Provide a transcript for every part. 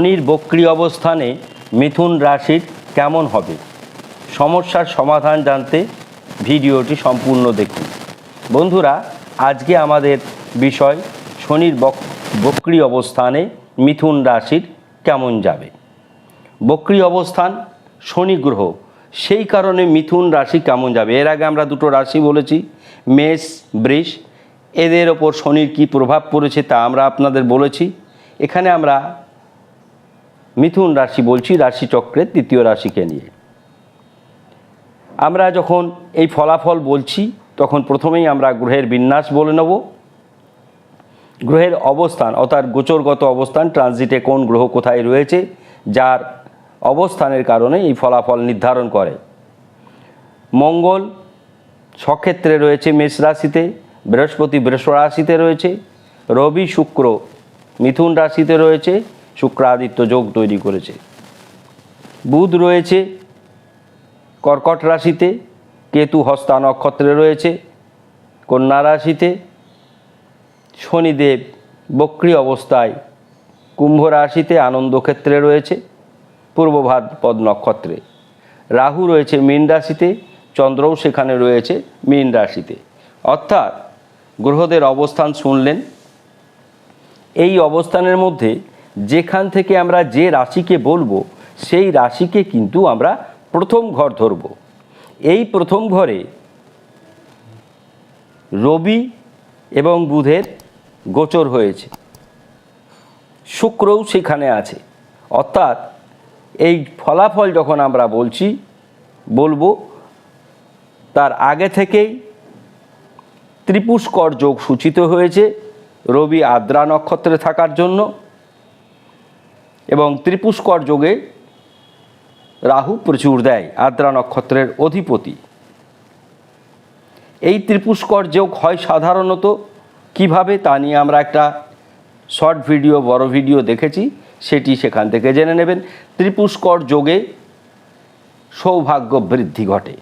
শনির বক্রি অবস্থানে মিথুন রাশির কেমন হবে? সমস্যার সমাধান জানতে ভিডিওটি সম্পূর্ণ দেখুন। বন্ধুরা, আজকে আমাদের বিষয় শনির বক- বক্রি অবস্থানে মিথুন রাশির কেমন যাবে? বক্রি অবস্থান শনি গ্রহ, সেই কারণে মিথুন রাশি কেমন যাবে? এর আগে আমরা দুটো রাশি বলেছি, মেষ, বৃষ, এদের ওপর শনির কী প্রভাব পড়েছে তা আমরা আপনাদের বলেছি। এখানে আমরা মিথুন রাশি বলছি, রাশি চক্রের তৃতীয় রাশিকে নিয়ে। আমরা যখন এই ফলাফল বলছি, তখন প্রথমেই আমরা গ্রহের বিন্যাস বলে নেব। গ্রহের অবস্থান, অর্থাৎ গোচরগত অবস্থান ট্রানজিটে কোন গ্রহ কোথায় রয়েছে, যার অবস্থানের কারণে এই ফলাফল নির্ধারণ করে। মঙ্গল সক্ষেত্রে রয়েছে মেষ রাশিতে, বৃহস্পতি বৃষ রাশিতে রয়েছে, রবি শুক্র মিথুন রাশিতে রয়েছে শুক্রাদিত্য যোগ তৈরি করেছে। বুধ রয়েছে কর্কট রাশিতে, কেতু হস্তা নক্ষত্রে রয়েছে, কন্যা রাশিতে, শনিদেব বক্রী অবস্থায় কুম্ভ রাশিতে আনন্দ ক্ষেত্রে রয়েছে, পূর্বভাদ পদ নক্ষত্রে। রাহু রয়েছে মীন রাশিতে, চন্দ্রও সেখানে রয়েছে মীন রাশিতে। অর্থাৎ গ্রহদের অবস্থান শুনলেন। এই অবস্থানের মধ্যে যেখান থেকে আমরা যে রাশিকে বলব, সেই রাশিকে কিন্তু আমরা প্রথম ঘর ধরব। এই প্রথম ঘরে রবি এবং বুধের গোচর হয়েছে। শুক্রও সেখানে আছে। অর্থাৎ এই ফলাফল যখন আমরা বলছি, বলব, তার আগে থেকেই ত্রিপুষ্কর যোগ সূচিত হয়েছে রবি আদ্রা নক্ষত্রে থাকার জন্য। এবং ত্রিপুষ্কর যোগে রাহু প্রচুর দেয়, আদ্রা নক্ষত্রের অধিপতি। এই ত্রিপুষ্কর যোগ হয় সাধারণত কীভাবে তা নিয়ে আমরা একটা শর্ট ভিডিও, বড় ভিডিও দেখেছি, সেটি সেখান থেকে জেনে নেবেন। ত্রিপুষ্কর যোগে সৌভাগ্য বৃদ্ধি ঘটে।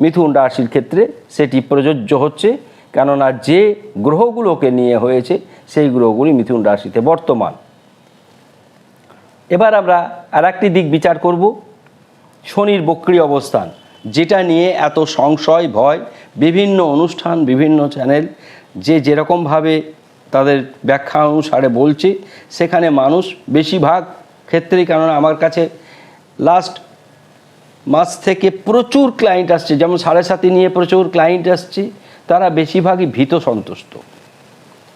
মিথুন রাশির ক্ষেত্রে সেটি প্রযোজ্য হচ্ছে, কেননা যে গ্রহগুলোকে নিয়ে হয়েছে, সেই গ্রহগুলি মিথুন রাশিতে বর্তমান। এবার আমরা আর একটি দিক বিচার করব, শনির বক্রি অবস্থান, যেটা নিয়ে এত সংশয়, ভয়, বিভিন্ন অনুষ্ঠান, বিভিন্ন চ্যানেল যে যেরকমভাবে তাদের ব্যাখ্যা অনুসারে বলছে, সেখানে মানুষ বেশিরভাগ ক্ষেত্রেই, কেননা আমার কাছে লাস্ট মাস থেকে প্রচুর ক্লায়েন্ট আসছে, যেমন সাড়ে সাতি নিয়ে প্রচুর ক্লায়েন্ট আসছে, তারা বেশিরভাগই ভীত সন্তুষ্ট।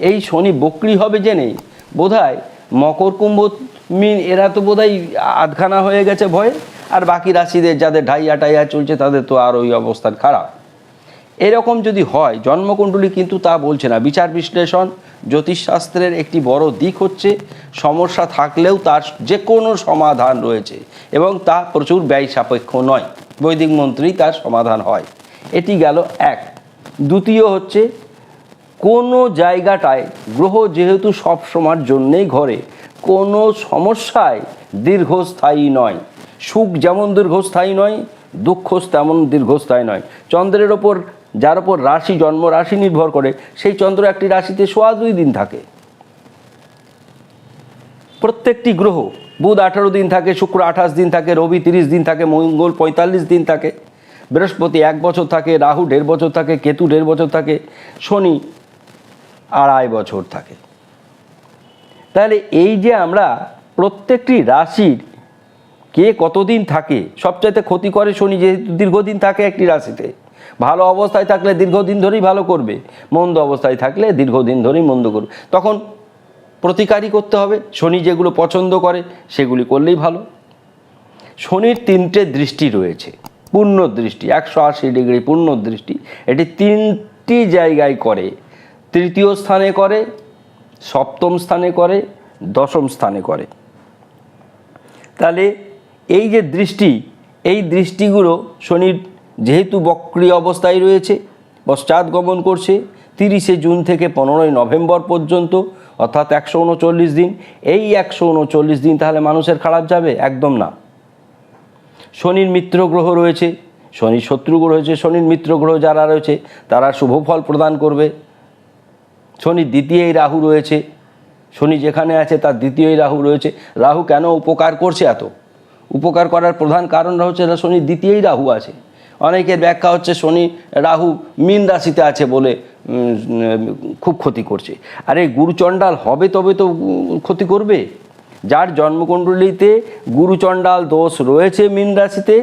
এই শনি বকরি হবে জেনে বোধহয় মকর কুম্ভ মিন, এরা তো বোধহয় আধখানা হয়ে গেছে ভয়ে, আর বাকি রাশিদের যাদের ঢাইয়া টাইয়া চলছে, তাদের তো আর ওই অবস্থান খারাপ। এরকম যদি হয়, জন্মকুণ্ডলী কিন্তু তা বলছে না। বিচার বিশ্লেষণ, জ্যোতিষশাস্ত্রের একটি বড় দিক হচ্ছে, সমস্যা থাকলেও তার যে কোনো সমাধান রয়েছে, এবং তা প্রচুর ব্যয় সাপেক্ষ নয়। বৈদিক মন্ত্রেই তার সমাধান হয়। এটি গেল এক। দ্বিতীয় হচ্ছে কোনো জায়গাটায় গ্রহ যেহেতু সব সময়ের জন্যেই ঘরে, কোনো সমস্যায় দীর্ঘস্থায়ী নয়। সুখ যেমন দীর্ঘস্থায়ী নয়, দুঃখ তেমন দীর্ঘস্থায়ী নয়। চন্দ্রের ওপর, যার ওপর রাশি জন্ম, রাশি নির্ভর করে, সেই চন্দ্র একটি রাশিতে সোয়া দুই দিন থাকে। প্রত্যেকটি গ্রহ, বুধ আঠারো দিন থাকে, শুক্র আঠাশ দিন থাকে, রবি তিরিশ দিন থাকে, মঙ্গল পঁয়তাল্লিশ দিন থাকে। বৃহস্পতি এক বছর থাকে, রাহু দেড় বছর থাকে, কেতু দেড় বছর থাকে, শনি আড়াই বছর থাকে। তাহলে এই যে আমরা প্রত্যেকটি রাশির কে কতদিন থাকে, সবচাইতে ক্ষতি করে শনি যেহেতু দীর্ঘদিন থাকে একটি রাশিতে, ভালো অবস্থায় থাকলে দীর্ঘদিন ধরেই ভালো করবে, মন্দ অবস্থায় থাকলে দীর্ঘদিন ধরেই মন্দ করবে। তখন প্রতিকারই করতে হবে, শনি যেগুলো পছন্দ করে সেগুলি করলেই ভালো। শনির তিনটে দৃষ্টি রয়েছে, পূর্ণ দৃষ্টি, একশো আশি ডিগ্রি পূর্ণ দৃষ্টি, এটি তিনটি জায়গায় করে। তৃতীয় স্থানে করে, সপ্তম স্থানে করে, দশম স্থানে করে। তাহলে এই যে দৃষ্টি, এই দৃষ্টিগুলো শনির যেহেতু বক্রিয় অবস্থায় রয়েছে, পশ্চাৎ গমন করছে, তিরিশে জুন থেকে পনেরোই নভেম্বর পর্যন্ত, অর্থাৎ একশো উনচল্লিশ দিন। এই একশো উনচল্লিশ দিন তাহলে মানুষের খারাপ যাবে? একদম না। শনির মিত্র গ্রহ রয়েছে, শনির শত্রু গ্রহ রয়েছে, শনির মিত্র গ্রহ যারা রয়েছে, তারা শুভ ফল প্রদান করবে। শনির দ্বিতীয় রাহু রয়েছে। শনি যেখানে আছে তার দ্বিতীয়ই রাহু রয়েছে। রাহু কেন উপকার করছে এত? উপকার করার প্রধান কারণ হচ্ছে শনি দ্বিতীয়ই রাহু আছে। অনেকের ব্যাখ্যা হচ্ছে শনি রাহু মীন রাশিতে আছে বলে খুব ক্ষতি করছে। আর এই গুরুচণ্ডাল হবে তবে তো ক্ষতি করবে? যার জন্মকুণ্ডলিতে গুরুচণ্ডাল দোষ রয়েছে মীন রাশিতে,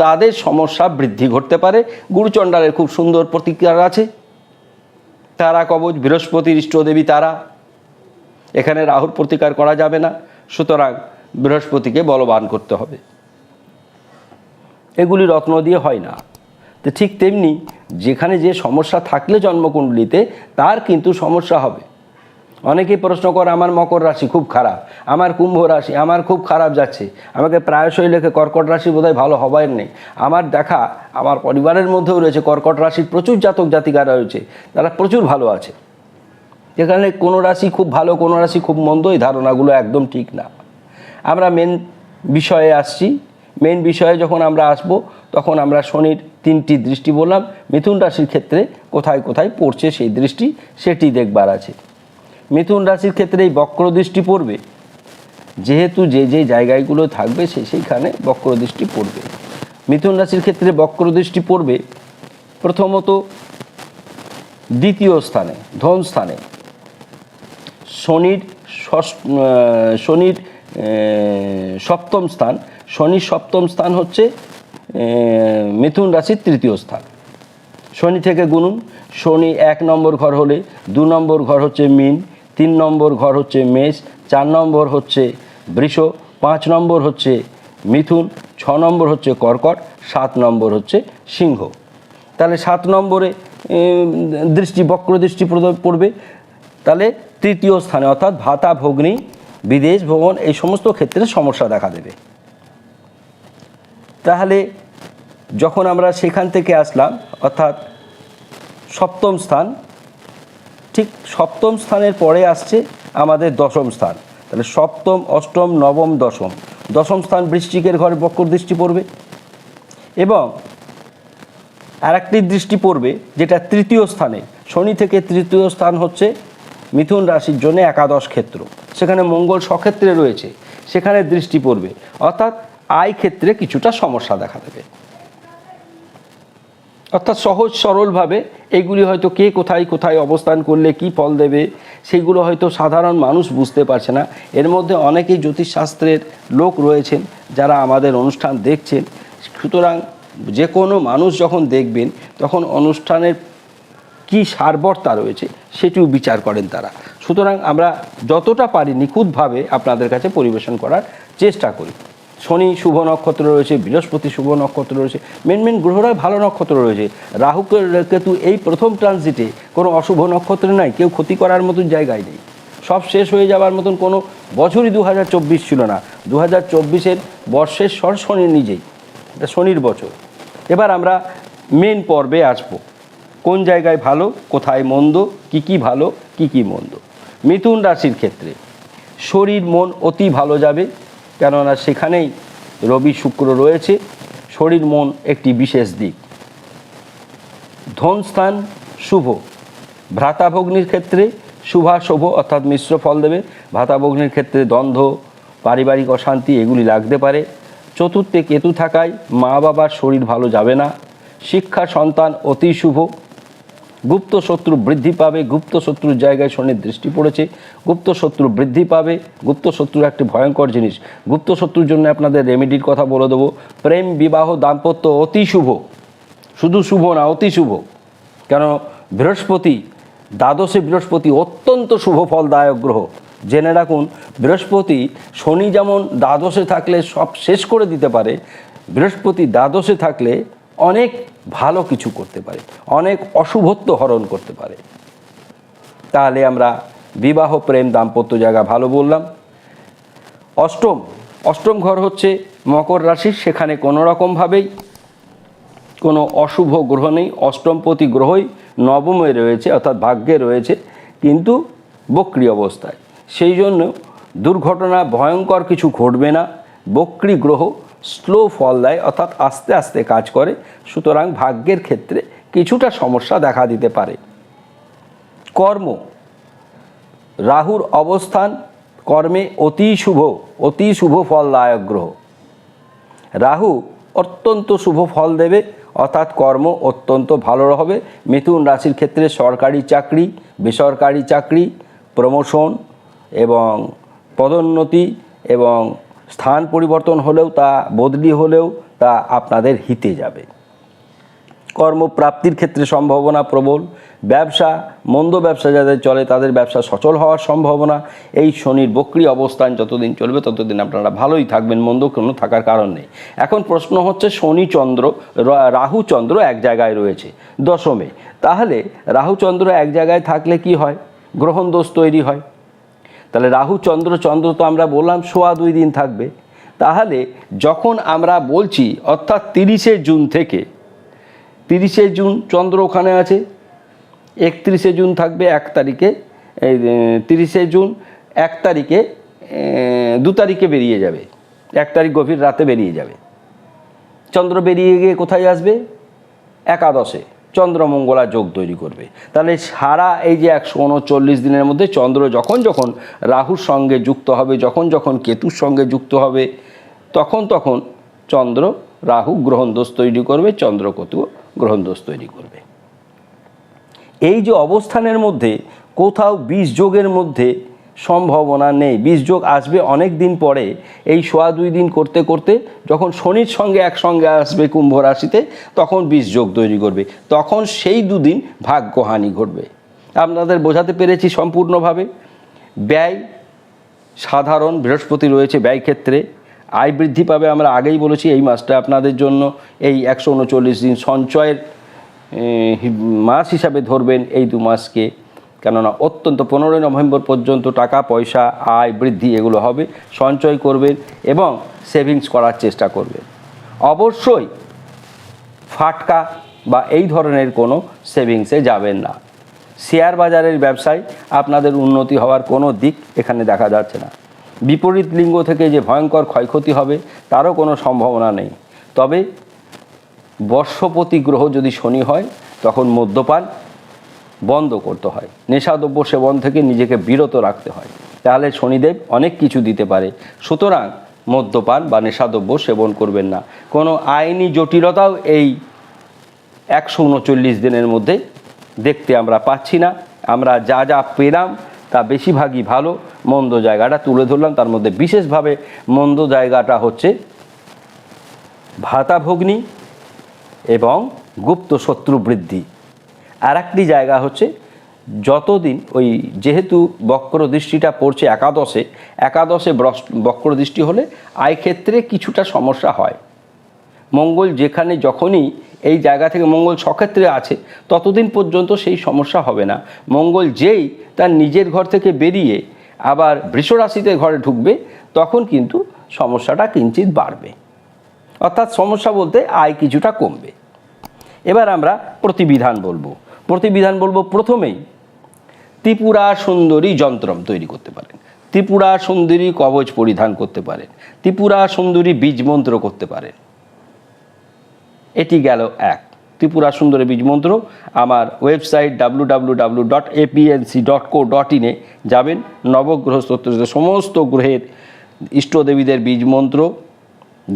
তাদের সমস্যা বৃদ্ধি ঘটতে পারে। গুরুচণ্ডালের খুব সুন্দর প্রতিকার আছে। তারা কবচ বৃহস্পতির ইষ্টদেবী তারা। এখানে রাহুর প্রতিকার করা যাবে না, সুতরাং বৃহস্পতিকে বলবান করতে হবে। এগুলি রত্ন দিয়ে হয় না। তো ঠিক তেমনি যেখানে যে সমস্যা থাকলে জন্মকুণ্ডলিতে, তার কিন্তু সমস্যা হবে। অনেকেই প্রশ্ন করে, আমার মকর রাশি খুব খারাপ, আমার কুম্ভ রাশি, আমার খুব খারাপ যাচ্ছে, আমাকে প্রায়শই লেখে কর্কট রাশি বোধহয় ভালো হবার নেই। আমার দেখা, আমার পরিবারের মধ্যেও রয়েছে কর্কট রাশির প্রচুর জাতক জাতিকারা রয়েছে, তারা প্রচুর ভালো আছে। যেখানে কোনো রাশি খুব ভালো, কোনো রাশি খুব মন্দ, এই ধারণাগুলো একদম ঠিক না। আমরা মেন বিষয়ে আসছি। মেন বিষয়ে যখন আমরা আসব, তখন আমরা শনির তিনটি দৃষ্টি বললাম। মিথুন রাশির ক্ষেত্রে কোথায় কোথায় পড়ছে সেই দৃষ্টি, সেটি দেখবার আছে। মিথুন রাশির ক্ষেত্রে এই বক্র দৃষ্টি পড়বে। যেহেতু যে যে জায়গাগুলো থাকবে সে সেইখানে বক্র দৃষ্টি পড়বে। মিথুন রাশির ক্ষেত্রে বক্র দৃষ্টি পড়বে প্রথমত দ্বিতীয় স্থানে, ধন স্থানে। শনির শনির সপ্তম স্থান, শনির সপ্তম স্থান হচ্ছে মিথুন রাশির তৃতীয় স্থান। শনি থেকে গুনুন, শনি এক নম্বর ঘর হলে দু নম্বর ঘর হচ্ছে মিন তিন নম্বর ঘর হচ্ছে মেষ, চার নম্বর হচ্ছে বৃষ, পাঁচ নম্বর হচ্ছে মিথুন, ছ নম্বর হচ্ছে কর্কট, সাত নম্বর হচ্ছে সিংহ। তাহলে সাত নম্বরে দৃষ্টি, বক্র দৃষ্টি পড়বে। তাহলে তৃতীয় স্থানে অর্থাৎ ভাতা, ভগ্নি, বিদেশ, ভ্রমণ, এই সমস্ত ক্ষেত্রে সমস্যা দেখা দেবে। তাহলে যখন আমরা সেখান থেকে আসলাম, অর্থাৎ সপ্তম স্থান ঠিক সপ্তম স্থানের পরে আসছে আমাদের দশম স্থান। তাহলে সপ্তম, অষ্টম, নবম, দশম। দশম স্থান বৃশ্চিকের ঘরে বক্র দৃষ্টি পড়বে। এবং আরেকটি দৃষ্টি পড়বে, যেটা তৃতীয় স্থানে। শনি থেকে তৃতীয় স্থান হচ্ছে মিথুন রাশির জন্য একাদশ ক্ষেত্র। সেখানে মঙ্গল সক্ষেত্রে রয়েছে। সেখানে দৃষ্টি পড়বে। অর্থাৎ আয় ক্ষেত্রে কিছুটা সমস্যা দেখা দেবে। অর্থাৎ সহজ সরলভাবে এগুলি হয়তো কে কোথায় কোথায় অবস্থান করলে কি ফল দেবে, সেগুলো হয়তো সাধারণ মানুষ বুঝতে পারছে না। এর মধ্যে অনেকেই জ্যোতিষশাস্ত্রের লোক রয়েছেন যারা আমাদের অনুষ্ঠান দেখছেন। সুতরাং যে কোনো মানুষ যখন দেখবেন, তখন অনুষ্ঠানের কি সারবর্তা রয়েছে সেটিও বিচার করেন তারা। সুতরাং আমরা যতটা পারি নিখুঁতভাবে আপনাদের কাছে পরিবেশন করার চেষ্টা করি। শনি শুভ নক্ষত্র রয়েছে, বৃহস্পতি শুভ নক্ষত্র রয়েছে, মেন মেন গ্রহরা ভালো নক্ষত্র রয়েছে। রাহুকের কেতু এই প্রথম ট্রানজিটে কোনো অশুভ নক্ষত্র নাই, কেউ ক্ষতি করার মতন জায়গায় নেই। সব শেষ হয়ে যাওয়ার মতন কোনো বছরই দু হাজার চব্বিশ ছিল না। দু হাজার চব্বিশের বর্ষের স্বর শনি নিজেই, এটা শনির বছর। এবার আমরা মেন পর্বে আসব। কোন জায়গায় ভালো, কোথায় মন্দ, কি কি ভালো, কি কি মন্দ। মিথুন রাশির ক্ষেত্রে শরীর, মন অতি ভালো যাবে। কেননা সেখানেই রবি শুক্র রয়েছে। শরীর, মন একটি বিশেষ দিক। ধনস্থান শুভ। ভ্রাতাভগ্নির ক্ষেত্রে শুভাশুভ অর্থাৎ মিশ্র ফল দেবে। ভ্রাতাভগ্নির ক্ষেত্রে দ্বন্দ্ব, পারিবারিক অশান্তি, এগুলি লাগতে পারে। চতুর্থে কেতু থাকায় মা বাবার শরীর ভালো যাবে না। শিক্ষা, সন্তান অতি শুভ। গুপ্ত শত্রু বৃদ্ধি পাবে গুপ্ত শত্রুর জায়গায় শনির দৃষ্টি পড়েছে গুপ্ত শত্রু বৃদ্ধি পাবে গুপ্ত শত্রুর একটি ভয়ঙ্কর জিনিস। গুপ্ত শত্রুর জন্য আপনাদের রেমেডির কথা বলে দেবো। প্রেম, বিবাহ, দাম্পত্য অতি শুভ। শুধু শুভ না, অতি শুভ। কেন? বৃহস্পতি, দ্বাদশে বৃহস্পতি অত্যন্ত শুভ ফলদায়ক গ্রহ। জেনে রাখুন, বৃহস্পতি শনি যেমন দ্বাদশে থাকলে সব শেষ করে দিতে পারে, বৃহস্পতি দ্বাদশে থাকলে অনেক ভালো কিছু করতে পারে, অনেক অশুভত্ব হরণ করতে পারে। তাহলে আমরা বিবাহ প্রেম দাম্পত্য জায়গা ভালো বললাম। অষ্টম অষ্টম ঘর হচ্ছে মকর রাশি, সেখানে কোনো রকমভাবেই কোনো অশুভ গ্রহ নেই। অষ্টমপতি গ্রহই নবমে রয়েছে, অর্থাৎ ভাগ্যে রয়েছে, কিন্তু বক্রি অবস্থায়। সেই জন্য দুর্ঘটনা, ভয়ঙ্কর কিছু ঘটবে না। বক্রি গ্রহ স্লো ফল দেয়, অর্থাৎ আস্তে আস্তে কাজ করে। সুতরাং ভাগ্যের ক্ষেত্রে কিছুটা সমস্যা দেখা দিতে পারে। কর্ম। রাহুর অবস্থান কর্মে অতি শুভ অতি শুভ ফলদায়ক গ্রহ। রাহু অত্যন্ত শুভ ফল দেবে, অর্থাৎ কর্ম অত্যন্ত ভালো হবে। মিথুন রাশির ক্ষেত্রে সরকারি চাকরি, বেসরকারি চাকরি প্রমোশন এবং পদোন্নতি এবং স্থান পরিবর্তন হলেও, তা বদলি হলেও, তা আপনাদের হিতে যাবে। কর্মপ্রাপ্তির ক্ষেত্রে সম্ভাবনা প্রবল। ব্যবসা, মন্দ ব্যবসা যাদের চলে, তাদের ব্যবসা সচল হওয়ার সম্ভাবনা। এই শনির বক্রি অবস্থান যতদিন চলবে, ততদিন আপনারা ভালোই থাকবেন মন্দ কোনো থাকার কারণ নেই। এখন প্রশ্ন হচ্ছে, শনি চন্দ্র রাহু চন্দ্র এক জায়গায় রয়েছে, দশমে। তাহলে রাহু চন্দ্র এক জায়গায় থাকলে কি হয়? গ্রহণ দোষ তৈরি হয়। তাহলে রাহু, চন্দ্র চন্দ্র তো আমরা বললাম, সোয়া দুই দিন থাকবে। তাহলে যখন আমরা বলছি, অর্থাৎ তিরিশে জুন থেকে, তিরিশে জুন চন্দ্র ওখানে আছে, একত্রিশে জুন থাকবে এক তারিখে তিরিশে জুন এক তারিখে দু তারিখে বেরিয়ে যাবে। এক তারিখ গভীর রাতে বেরিয়ে যাবে। চন্দ্র বেরিয়ে গিয়ে কোথায় আসবে? একাদশে। চন্দ্রমঙ্গলা যোগ তৈরি করবে। তাহলে সারা এই যে একশো উনচল্লিশ দিনের মধ্যে চন্দ্র যখন যখন রাহুর সঙ্গে যুক্ত হবে, যখন যখন কেতুর সঙ্গে যুক্ত হবে, তখন তখন চন্দ্র রাহু গ্রহণ দোষ তৈরি করবে, চন্দ্র কেতু গ্রহণ দোষ তৈরি করবে। এই যে অবস্থানের মধ্যে কোথাও বিষ যোগের মধ্যে সম্ভাবনা নেই। যোগ আসবে অনেক দিন পরে। এই সোয়া দুই দিন করতে করতে যখন শনির সঙ্গে একসঙ্গে আসবে কুম্ভ রাশিতে, তখন যোগ তৈরি করবে। তখন সেই দুদিন ভাগ্যহানি ঘটবে। আপনাদের বোঝাতে পেরেছি সম্পূর্ণভাবে। ব্যয় সাধারণ, বৃহস্পতি রয়েছে ব্যয় ক্ষেত্রে। আয় বৃদ্ধি পাবে, আমরা আগেই বলেছি এই মাসটা আপনাদের জন্য। এই একশো উনচল্লিশ দিন সঞ্চয়ের মাস হিসাবে ধরবেন এই দু মাসকে। কেননা অত্যন্ত পনেরোই নভেম্বর পর্যন্ত টাকা, পয়সা, আয় বৃদ্ধি এগুলো হবে, সঞ্চয় করবেন এবং সেভিংস করার চেষ্টা করবেন। অবশ্যই ফাটকা বা এই ধরনের কোনো সেভিংসে যাবেন না। শেয়ার বাজারের ব্যবসায় আপনাদের উন্নতি হওয়ার কোনো দিক এখানে দেখা যাচ্ছে না। বিপরীত লিঙ্গ থেকে যে ভয়ঙ্কর ক্ষয়ক্ষতি হবে, তারও কোনো সম্ভাবনা নেই। তবে বর্ষপতি গ্রহ যদি শনি হয়, তখন মদ্যপান বন্ধ করতে হয়। নেশাদ্রব্য সেবন থেকে নিজেকে বিরত রাখতে হয়। তাহলে শনিদেব অনেক কিছু দিতে পারে। সুতরাং মদ্যপান বা নেশাদ্রব্য সেবন করবেন না। কোনো আইনি জটিলতাও এই একশো উনচল্লিশ দিনের মধ্যে দেখতে আমরা পাচ্ছি না। আমরা যা যা পেলাম তা বেশিরভাগই ভালো। মন্দ জায়গাটা তুলে ধরলাম। তার মধ্যে বিশেষভাবে মন্দ জায়গাটা হচ্ছে ভাতাভগ্নি এবং গুপ্ত শত্রু বৃদ্ধি। আর একটি জায়গা হচ্ছে যতদিন ওই যেহেতু বক্র দৃষ্টিটা পড়ছে একাদশে একাদশে বক্র দৃষ্টি হলে আয় ক্ষেত্রে কিছুটা সমস্যা হয়। মঙ্গল যেখানে যখনই এই জায়গা থেকে মঙ্গল সক্ষেত্রে আছে, ততদিন পর্যন্ত সেই সমস্যা হবে না। মঙ্গল যেই তার নিজের ঘর থেকে বেরিয়ে আবার বৃষরাশিতে ঘরে ঢুকবে, তখন কিন্তু সমস্যাটা কিঞ্চিত বাড়বে। অর্থাৎ সমস্যা বলতে আয় কিছুটা কমবে। এবার আমরা প্রতিবিধান বলব। প্রতিবিধান বলব প্রথমেই ত্রিপুরা সুন্দরী যন্ত্রম তৈরি করতে পারেন। ত্রিপুরা সুন্দরী কবচ পরিধান করতে পারেন। ত্রিপুরা সুন্দরী বীজ মন্ত্র করতে পারেন। এটি গেল এক। ত্রিপুরা সুন্দরী বীজ মন্ত্র আমার website W W W dot APNC dot co dot ইনে যাবেন। নবগ্রহ স্তোত্রের সমস্ত গ্রহের ইষ্টদেবীদের বীজ মন্ত্র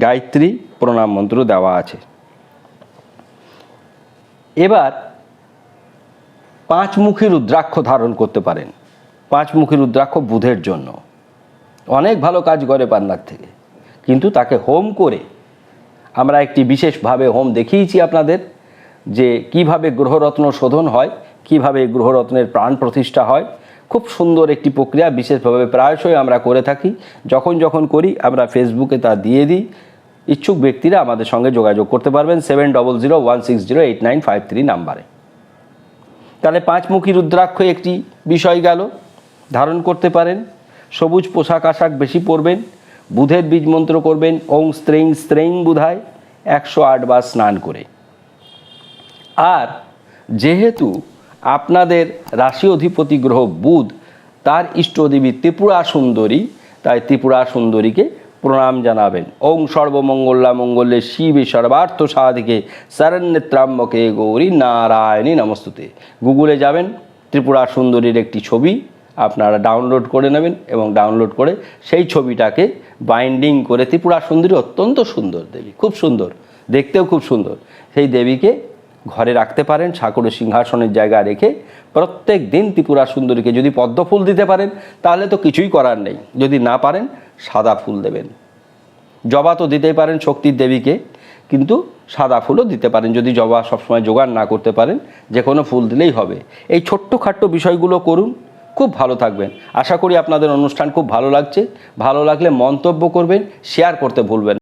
গায়ত্রী প্রণাম মন্ত্র দেওয়া আছে। এবার পাঁচমুখী রুদ্রাক্ষ ধারণ করতে পারেন। পাঁচমুখী রুদ্রাক্ষ বুধের জন্য। অনেক ভালো কাজ করে পান্নার থেকে। কিন্তু তাকে হোম করে আমরা একটি বিশেষভাবে হোম দেখিয়েছি আপনাদের যে কীভাবে গ্রহরত্ন শোধন হয়, কীভাবে গ্রহরত্নের প্রাণ প্রতিষ্ঠা হয়। খুব সুন্দর একটি প্রক্রিয়া, বিশেষভাবে প্রায়শই আমরা করে থাকি। যখন যখন করি, আমরা ফেসবুকে তা দিয়ে দিই। ইচ্ছুক ব্যক্তিরা আমাদের সঙ্গে যোগাযোগ করতে পারবেন seven double zero one six zero eight nine five three নাম্বারে। তাহলে পাঁচমুখী রুদ্রাক্ষ একটি বিষয় গেল। ধারণ করতে পারেন। সবুজ পোশাক আশাক বেশি পরবেন। বুধের বীজ মন্ত্র করবেন। ওং স্ত্রেং স্ত্রেং বুধায় একশো আট বার স্নান করে। আর যেহেতু আপনাদের রাশি অধিপতি গ্রহ বুধ, তার ইষ্টদেবী ত্রিপুরা সুন্দরী, তাই ত্রিপুরা সুন্দরীকে প্রণাম জানাবেন। ওং সর্বমঙ্গলা মঙ্গলে শিবে সর্বার্থ সাধিকে শরণ্যত্রাম্বকে গৌরী নারায়ণী নমস্তুতে। গুগলে যাবেন, ত্রিপুরা সুন্দরীর একটি ছবি আপনারা ডাউনলোড করে নেবেন এবং ডাউনলোড করে সেই ছবিটাকে বাইন্ডিং করে ত্রিপুরা সুন্দরী অত্যন্ত সুন্দর দেবী, খুব সুন্দর, দেখতেও খুব সুন্দর। সেই দেবীকে ঘরে রাখতে পারেন, ঠাকুরের সিংহাসনের জায়গা রেখে প্রত্যেক দিন ত্রিপুরা সুন্দরীকে যদি পদ্ম ফুল দিতে পারেন, তাহলে তো কিছুই করার নেই। যদি না পারেন সাদা ফুল দেবেন। জবা তো দিতেই পারেন শক্তির দেবীকে, কিন্তু সাদা ফুলও দিতে পারেন যদি জবা সবসময় জোগাড় না করতে পারেন যে কোনো ফুল দিলেই হবে। এই ছোট্ট খাট্ট বিষয়গুলো করুন, খুব ভালো থাকবেন। আশা করি আপনাদের অনুষ্ঠান খুব ভালো লাগছে। ভালো লাগলে মন্তব্য করবেন শেয়ার করতে ভুলবেন।